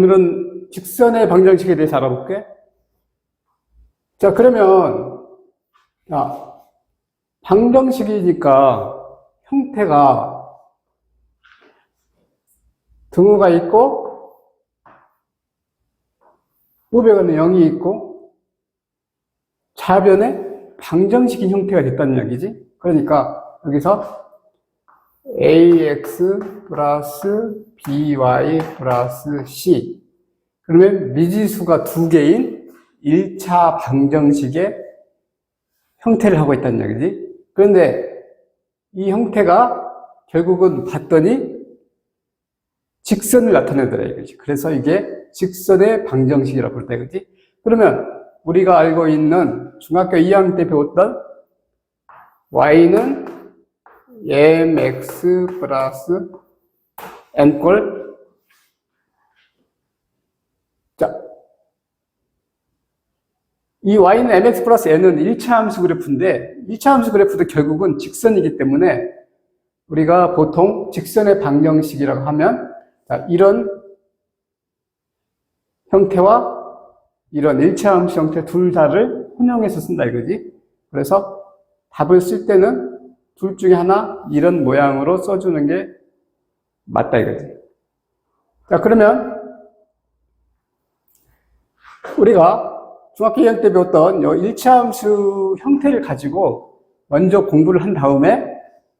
오늘은 직선의 방정식에 대해서 알아볼게. 자, 그러면, 자, 방정식이니까 형태가 등호가 있고, 우변에 0이 있고, 좌변에 방정식인 형태가 됐다는 이야기지. 그러니까 여기서 ax 플러스 by 플러스 c 그러면 미지수가 두 개인 1차 방정식의 형태를 하고 있다는 얘기지. 그런데 이 형태가 결국은 봤더니 직선을 나타내더라 이거지. 그래서 이게 직선의 방정식이라고 부른다 이거지. 그러면 우리가 알고 있는 중학교 2학년 때 배웠던 y는 mx 플러스 n꼴 자, 이 y는 mx 플러스 n은 1차 함수 그래프인데 1차 함수 그래프도 결국은 직선이기 때문에 우리가 보통 직선의 방정식이라고 하면 자, 이런 형태와 이런 1차 함수 형태 둘 다를 혼용해서 쓴다 이거지. 그래서 답을 쓸 때는 둘 중에 하나 이런 모양으로 써주는 게 맞다 이거지. 자, 그러면 우리가 중학교 2학년 때 배웠던 요 1차 함수 형태를 가지고 먼저 공부를 한 다음에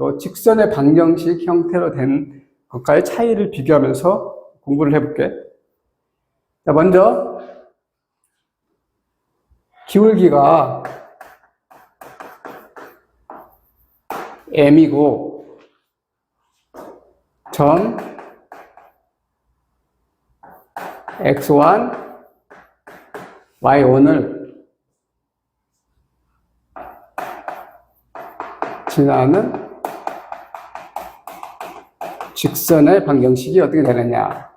요 직선의 방정식 형태로 된 것과의 차이를 비교하면서 공부를 해볼게. 자, 먼저 기울기가 m이고 점 x1, y1을 지나는 직선의 방정식이 어떻게 되느냐.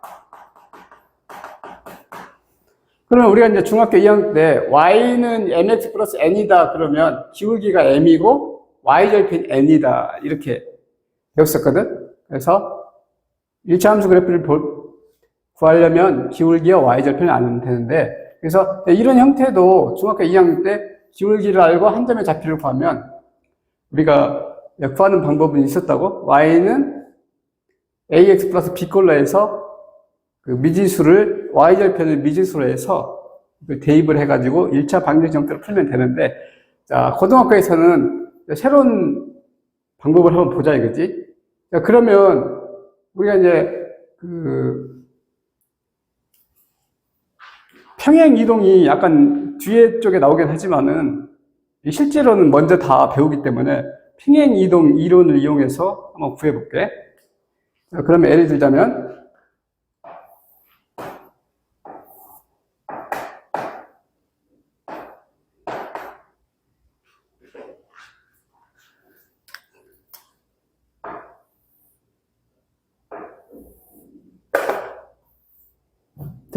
그러면 우리가 이제 중학교 2학년 때 y는 mx 플러스 n이다 그러면 기울기가 m이고 y절편 n이다 이렇게 배웠었거든. 그래서 1차 함수 그래프를 볼- 구하려면 기울기와 y절편을 알면 되는데 그래서 이런 형태도 중학교 2학년 때 기울기를 알고 한 점의 좌표를 구하면 우리가 구하는 방법은 있었다고 y는 ax 플러스 b꼴로 해서 그 미지수를 y절편을 미지수로 해서 그 대입을 해가지고 1차 방정식 형태로 풀면 되는데 자 고등학교에서는 새로운 방법을 한번 보자 이거지. 자, 그러면 우리가 이제 그 평행 이동이 약간 뒤에 쪽에 나오긴 하지만은 실제로는 먼저 다 배우기 때문에 평행 이동 이론을 이용해서 한번 구해 볼게. 자, 그러면 예를 들자면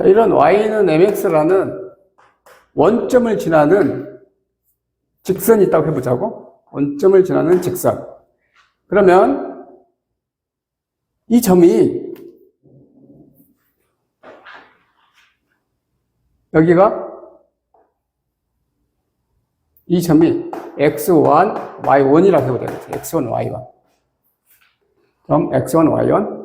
자, 이런 y는 mx라는 원점을 지나는 직선이 있다고 해보자고. 원점을 지나는 직선. 그러면 이 점이 여기가 이 점이 x1, y1이라고 해보자. x1, y1. 점 x1, y1.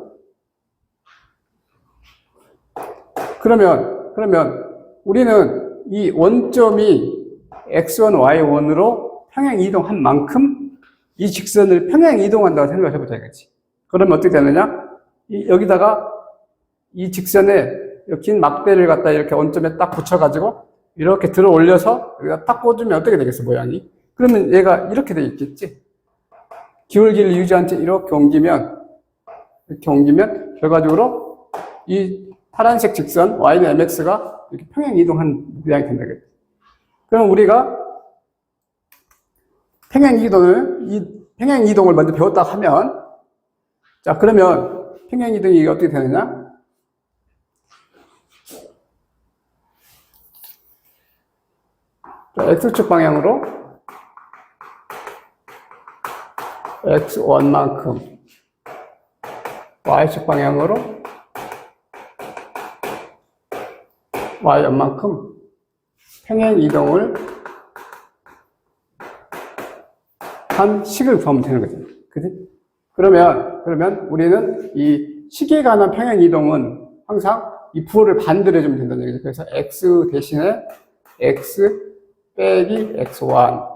그러면, 그러면 우리는 이 원점이 x1, y1으로 평행 이동한 만큼 이 직선을 평행 이동한다고 생각을 해보자 이거지. 그러면 어떻게 되느냐? 이- 여기다가 이 직선에 긴 막대를 갖다 이렇게 원점에 딱 붙여가지고 이렇게 들어 올려서 여기다 딱 꽂으면 어떻게 되겠어, 모양이? 그러면 얘가 이렇게 돼 있겠지? 기울기를 유지한 채 이렇게 옮기면, 이렇게 옮기면 결과적으로 이 파란색 직선 y는 mx가 이렇게 평행 이동한 모양이 된다겠지. 그럼 우리가 평행 이동을 이 평행 이동을 먼저 배웠다 하면 자 그러면 평행 이동이 어떻게 되느냐? 자, x축 방향으로 x1만큼 y축 방향으로 y 얼만큼 평행 이동을 한 식을 구하면 되는 거죠. 그지? 그러면, 그러면 우리는 이 식에 관한 평행 이동은 항상 이 부호를 반대로 해주면 된다는 얘기죠. 그래서 x 대신에 x 빼기 x1,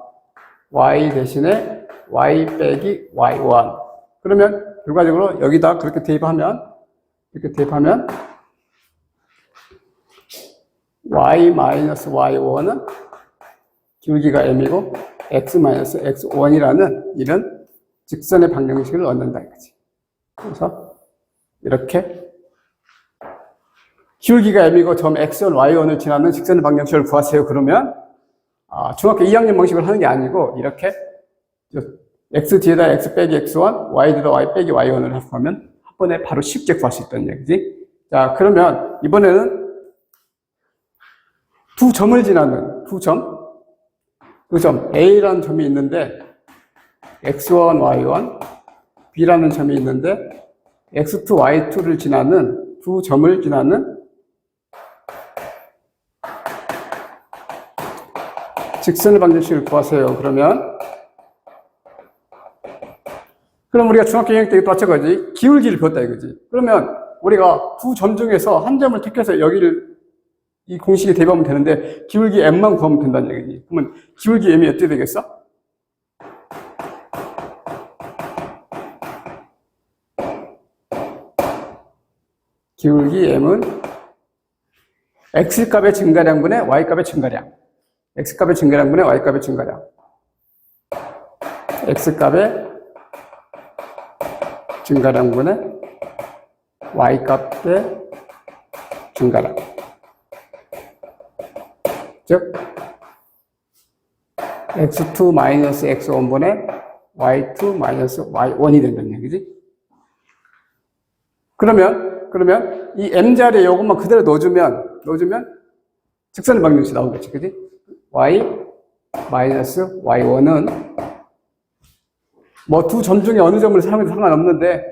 y 대신에 y 빼기 y1. 그러면 결과적으로 여기다 그렇게 대입하면, 이렇게 대입하면 y 마이너스 y1은 기울기가 m이고 x 마이너스 x1이라는 이런 직선의 방정식을 얻는다 이거지. 그래서 이렇게 기울기가 m이고 점 x1, y1을 지나는 직선의 방정식을 구하세요. 그러면 아, 중학교 2학년 방식을 하는 게 아니고 이렇게 x 뒤에다 x 빼기 x1, y 뒤에다 y 빼기 y1을 합하면 한 번에 바로 쉽게 구할 수 있다는 얘기지. 자, 그러면 이번에는 두 점을 지나는 두 점, 그 점 A라는 점이 있는데 x1, y1, B라는 점이 있는데 x2, y2를 지나는 두 점을 지나는 직선의 방정식을 구하세요. 그러면 그럼 우리가 중학교 2학년 때도 마찬가지 기울기를 배웠다 이거지. 그러면 우리가 두 점 중에서 한 점을 택해서 여기를 이 공식에 대입하면 되는데 기울기 m만 구하면 된다는 얘기지. 그러면 기울기 m이 어떻게 되겠어? 기울기 m은 x값의 증가량분의 y값의 증가량. x값의 증가량분의 y값의 증가량. x값의 증가량분의 y값의 증가량. 즉 x2 마이너스 x1분의 y2 마이너스 y1이 된다는 얘기지. 그러면 그러면 이 m 자리에 이것만 그대로 넣어주면 넣어주면 직선의 방정식 나오겠지, 그지? y 마이너스 y1은 뭐 두 점 중에 어느 점을 사용해도 상관없는데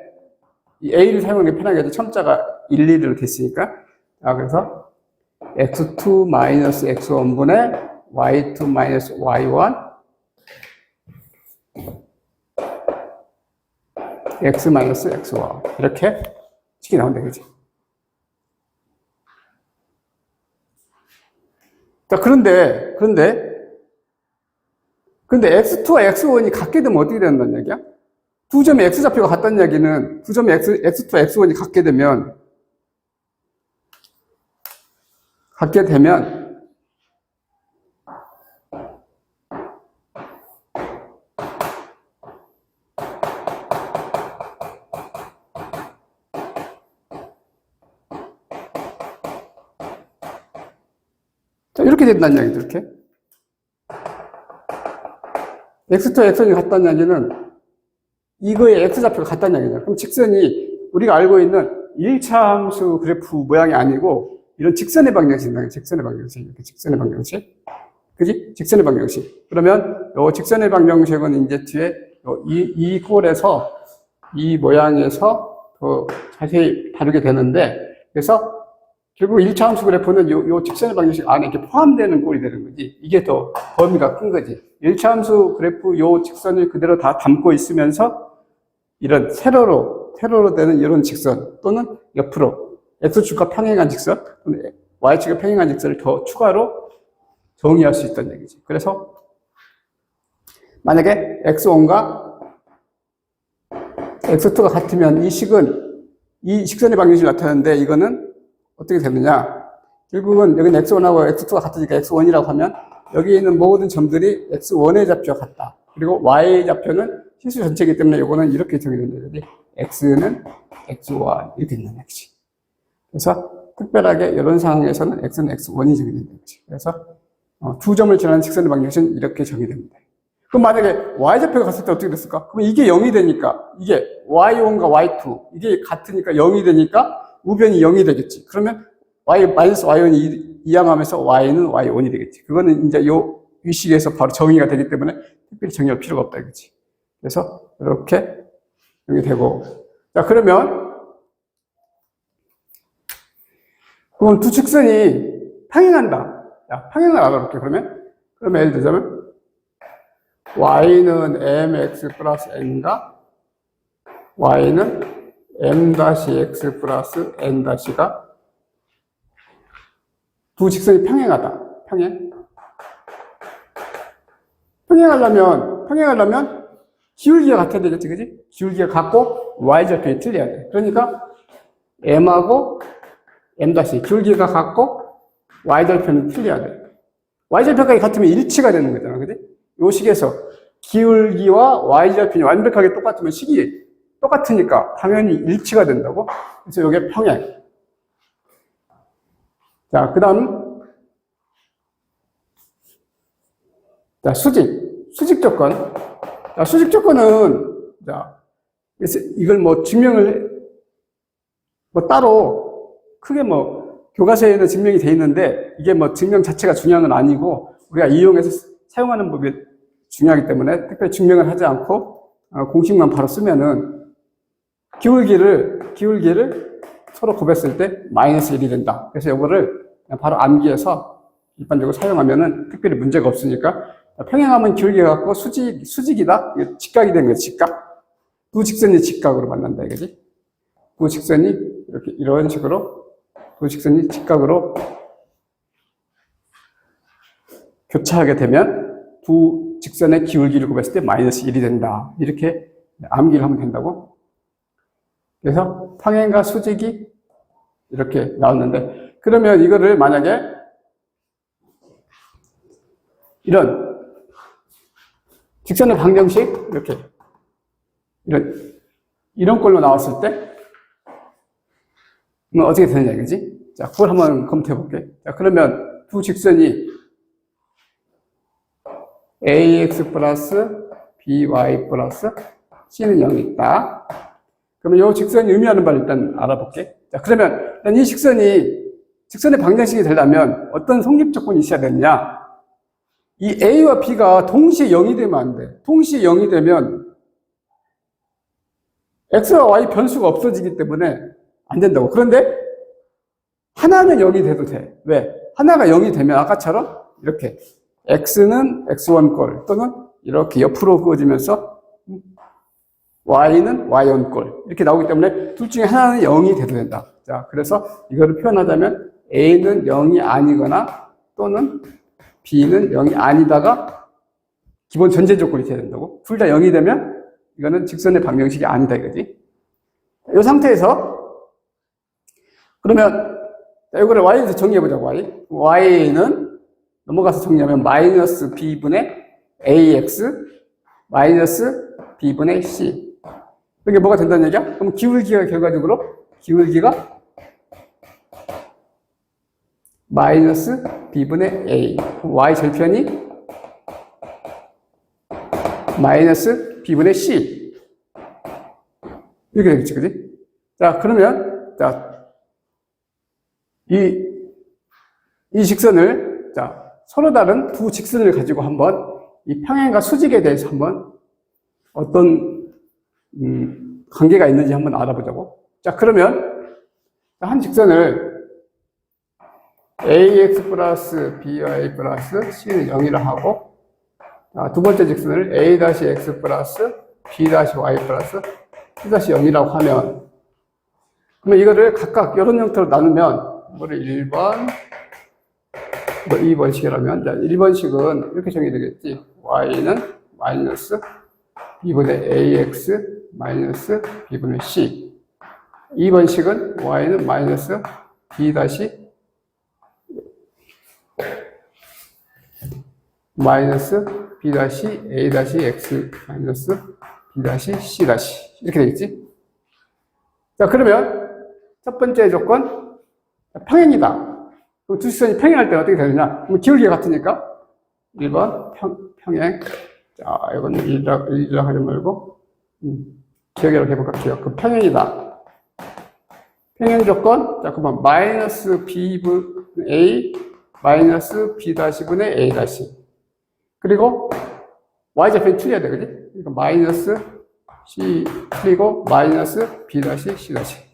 이 a를 사용하는 게 편하겠죠. 첨자가 1, 2로 됐으니까. 자, 그래서 x2 마이너스 x1분의 y2 마이너스 y1 x 마이너스 x1 이렇게 식이 나온다 그지? 자 그런데 그런데 근데 x2와 x1이 같게 되면 어떻게 된다는 얘기야? 두 점의 x좌표가 같다는 얘기는 두 점의 x, x2와 x1이 같게 되면 갖게 되면 자, 이렇게 된다는 얘기죠, 이렇게. x2와 x1이 같다는 얘기는 이거의 x좌표가 같다는 얘기죠. 그럼 직선이 우리가 알고 있는 1차 함수 그래프 모양이 아니고 이런 직선의 방정식이다. 직선의 방정식. 이렇게 직선의 방정식. 그지? 직선의 방정식. 그러면 요 직선의 방정식은 이제 뒤에 요 이, 이 꼴에서 이 모양에서 더 자세히 다루게 되는데 그래서 결국 1차 함수 그래프는 요, 요 직선의 방정식 안에 이렇게 포함되는 꼴이 되는 거지. 이게 더 범위가 큰 거지. 1차 함수 그래프 요 직선을 그대로 다 담고 있으면서 이런 세로로, 세로로 되는 이런 직선 또는 옆으로 X축과 평행한 직선, Y축과 평행한 직선을 더 추가로 정의할 수 있다는 얘기지. 그래서 만약에 X1과 X2가 같으면 이 식은 이 직선의 방정식이 나타나는데 이거는 어떻게 되느냐? 결국은 여기는 X1하고 X2가 같으니까 X1이라고 하면 여기 있는 모든 점들이 X1의 좌표가 같다. 그리고 Y의 좌표는 실수 전체이기 때문에 이거는 이렇게 정의된다. X는 X1 이렇게 된다는 얘기지. 그래서 특별하게 이런 상황에서는 x는 x1이 정의된다. 거지. 그래서 어, 두 점을 지나는 직선의 방정식은 이렇게 정의됩니다. 그럼 만약에 y좌표가 같을 때 어떻게 됐을까? 그럼 이게 0이 되니까 이게 y1과 y2 이게 같으니까 0이 되니까 우변이 0이 되겠지. 그러면 y 마이너스 y1이 이항하면서 y는 y1이 되겠지. 그거는 이제 요 위식에서 바로 정의가 되기 때문에 특별히 정의할 필요가 없다 이거지. 그래서 이렇게 여기 되고 자 그러면 그럼 두 직선이 평행한다. 자, 평행을 알아볼게, 그러면. 그러면 예를 들자면, y는 mx 플러스 n과 y는 m-x 플러스 n-가 두 직선이 평행하다. 평행. 평행하려면, 평행하려면 기울기가 같아야 되겠지, 그지? 기울기가 같고 y절편이 틀려야 돼. 그러니까 m하고 m 다시 기울기가 같고 y절편은 틀려야 돼. y절편까지 같으면 일치가 되는 거잖아, 그지? 요 식에서 기울기와 y절편이 완벽하게 똑같으면 식이 똑같으니까 당연히 일치가 된다고. 그래서 이게 평행. 자, 그 다음. 자, 수직. 수직 조건. 자, 수직 조건은, 자, 그래서 이걸 뭐 증명을, 뭐 따로 크게 뭐 교과서에는 증명이 돼 있는데 이게 뭐 증명 자체가 중요한 건 아니고 우리가 이용해서 사용하는 법이 중요하기 때문에 특별히 증명을 하지 않고 어, 공식만 바로 쓰면은 기울기를, 기울기를 서로 곱했을 때 마이너스 1이 된다. 그래서 이거를 바로 암기해서 일반적으로 사용하면은 특별히 문제가 없으니까 평행하면 기울기가 같고 수직, 수직이다? 직각이 된 거지, 직각. 두 직선이 직각으로 만난다, 이거지. 두 직선이 이렇게, 이런 식으로 두 직선이 직각으로 교차하게 되면 두 직선의 기울기를 곱했을 때 마이너스 1이 된다. 이렇게 암기를 하면 된다고. 그래서 평행과 수직이 이렇게 나왔는데, 그러면 이거를 만약에 이런 직선의 방정식 이렇게 이런 이런 걸로 나왔을 때 어떻게 되느냐 이거지? 자, 그걸 한번 검토해 볼게. 자, 그러면 두 직선이 ax 플러스 by 플러스 c는 0이 있다. 그러면 이 직선이 의미하는 바를 일단 알아볼게. 자, 그러면 일단 이 직선이 직선의 방정식이 되려면 어떤 성립 조건이 있어야 되느냐? 이 A와 B가 동시에 0이 되면 안 돼. 동시에 0이 되면 X와 Y 변수가 없어지기 때문에 안 된다고. 그런데 하나는 0이 돼도 돼. 왜? 하나가 0이 되면 아까처럼 이렇게 X는 X1 꼴 또는 이렇게 옆으로 그어지면서 Y는 Y1 꼴 이렇게 나오기 때문에 둘 중에 하나는 0이 돼도 된다. 자, 그래서 이거를 표현하자면 A는 0이 아니거나 또는 B는 0이 아니다가 기본 전제 조건이 돼야 된다고. 둘 다 0이 되면 이거는 직선의 방정식이 아니다 이거지. 이 상태에서 그러면 자, 이거를 Y에서 정리해보자고 Y. Y는 넘어가서 정리하면 마이너스 B분의 AX 마이너스 B분의 C. 이게 뭐가 된다는 얘기야? 그럼 기울기가 결과적으로 기울기가 마이너스 b분의 a. y 절편이 마이너스 b분의 c. 이렇게 되겠지, 그지? 자, 그러면, 자, 이, 이 직선을, 자, 서로 다른 두 직선을 가지고 한번 이 평행과 수직에 대해서 한번 어떤, 음, 관계가 있는지 한번 알아보자고. 자, 그러면 한 직선을 ax 플러스 by 플러스 c는 0이라 하고 자, 두 번째 직선을 a-x 플러스 b-y 플러스 c-0이라고 하면 그러면 이거를 각각 이런 형태로 나누면 이거를 1번 뭐 2번식이라면 자, 1번식은 이렇게 정의되겠지. y는 마이너스 b분의 ax 마이너스 b분의 c. 2번식은 y는 마이너스 b 다시 마이너스 b 다시 a 다시 x 마이너스 b 다시 c 다시. 이렇게 되겠지? 자 그러면 첫 번째 조건 평행이다. 직선이 평행할 때 어떻게 되느냐? 기울기가 같으니까 1번 평, 평행. 자 이거는 1이라, 1이라 하지 말고 음, 기억이라고? 기억. 그 평행이다. 평행 조건 자 그러면 마이너스 b분 a 마이너스 b 다시 분의 a 그리고 y좌표는 틀려야 돼, 그지? 그러니까 마이너스 c 그리고 마이너스 b 다시 c 다시.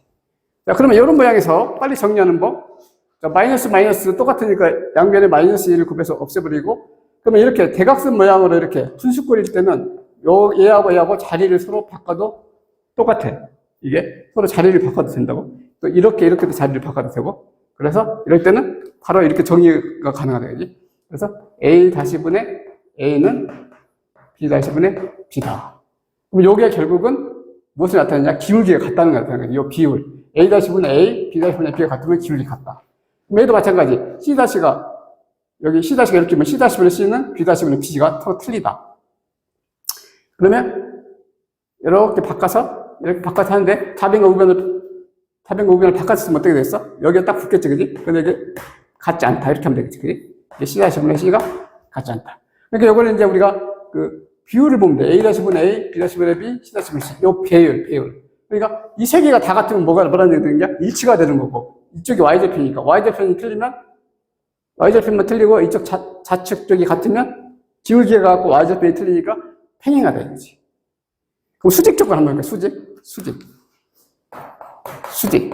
자, 그러면 이런 모양에서 빨리 정리하는 법. 자, 마이너스 마이너스 똑같으니까 양변에 마이너스 1을 곱해서 없애버리고 그러면 이렇게 대각선 모양으로 이렇게 순수꼴일 때는 요 얘하고 얘하고 자리를 서로 바꿔도 똑같아. 이게 서로 자리를 바꿔도 된다고. 또 이렇게 이렇게도 자리를 바꿔도 되고. 그래서 이럴 때는 바로 이렇게 정의가 가능하다. 그지? 그래서 A 다시 분의 A는 B 다시 분의 B다. 그럼 요게 결국은 무엇을 나타내냐? 기울기가 같다는 걸 나타내는 거예요. 이 비율. A 다시 분의 A, B 다시 분의 B가 같으면 기울기 같다. 얘도 마찬가지. C 다시가 여기 C 다시가 이렇게 면 C 다시 분의 C는 B 다시 분의 B가 서로 틀리다. 그러면 이렇게 바꿔서 이렇게 바꿔서 하는데 답변과 우변을 답변과 우변을 바꿔서 쓰면 어떻게 됐어? 여기에 딱 붙겠지, 그지? 근데 이게 같지 않다 이렇게 하면 되겠지, 그지? 이제 C 다시 분의 C가 같지 않다. 그러니까 이거는 이제 우리가 그 비율을 보면 돼. A 다시 분의 A, B 다시 분의 B, C 다시 분의 C. 요 배율, 배율. 그러니까 이 세 개가 다 같으면 뭐가 뭐라는 얘기 되냐? 일치가 되는 거고 이쪽이 y절편이니까 y절편이 틀리면 y절편만 틀리고 이쪽 자, 좌측 쪽이 같으면 기울기가 같고 y절편이 틀리니까 평행가 되겠지. 그럼 수직 쪽을 한번 볼까요? 수직, 수직, 수직.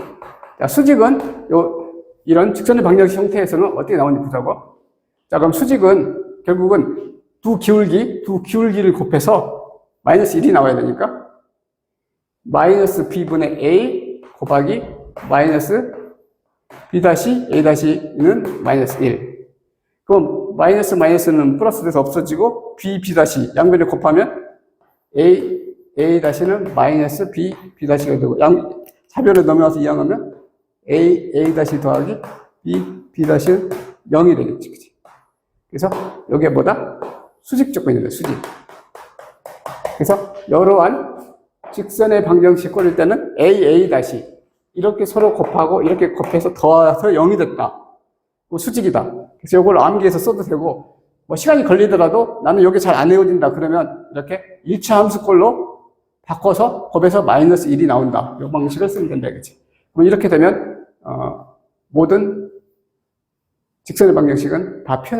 자, 수직은 요 이런 직선의 방정식 형태에서는 어떻게 나오는지 보자고. 자, 그럼 수직은 결국은 두 기울기, 두 기울기를 곱해서 마이너스 1이 나와야 되니까 마이너스 b분의 a 곱하기 마이너스 b 다시 a 다시는 마이너스 1. 그럼 마이너스 마이너스는 플러스 돼서 없어지고 b b 다시 양변을 곱하면 a a 다시는 마이너스 b b 다시가 되고 양 차변을 넘어가서 이항하면 a a 다시 더하기 b b 다시는 0이 되겠지. 그치? 그래서 여기에 뭐다? 수직 조건이 돼 수직. 그래서 이러한 직선의 방정식 꼴릴 때는 a a 다시 이렇게 서로 곱하고 이렇게 곱해서 더해서 0이 됐다. 그 수직이다. 그래서 이걸 암기해서 써도 되고 뭐 시간이 걸리더라도 나는 여기 잘 안 외워진다 그러면 이렇게 1차 함수꼴로 바꿔서 곱해서 마이너스 1이 나온다. 이 방식을 쓰면 된다 이거지. 그럼 이렇게 되면 어, 모든 직선의 방정식은 다 표현